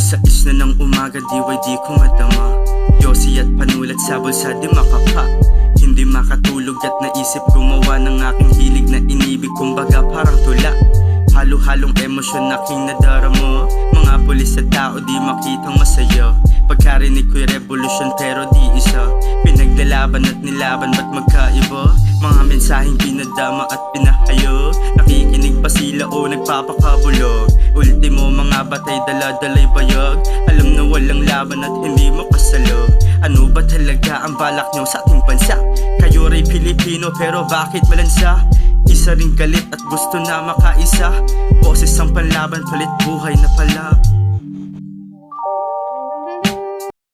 na ng umaga diway di ko madama. Yossi at panulat sa bulsa di makapa. Hindi makatulog at naisip gumawa ng aking hilig na inibig. Kumbaga parang tula. Halo-halong emosyon aking nadarama. Mga pulis at tao di makitang masaya. Pagkarinig ko'y revolusyon pero di Pinaglalaban at nilaban ba't magkaiba? Mga mensaheng pinadama at pinahayo Nakikinig ba sila o nagpapakabulog? Ultimo mga batay dala-dalay bayag Alam na walang laban at hindi mo kasalo Ano ba talaga ang balak nyo sa ating bansa? Kayo ray Pilipino pero bakit malansa? Isa ring galit at gusto na makaisa Boses ang panlaban palit buhay na pala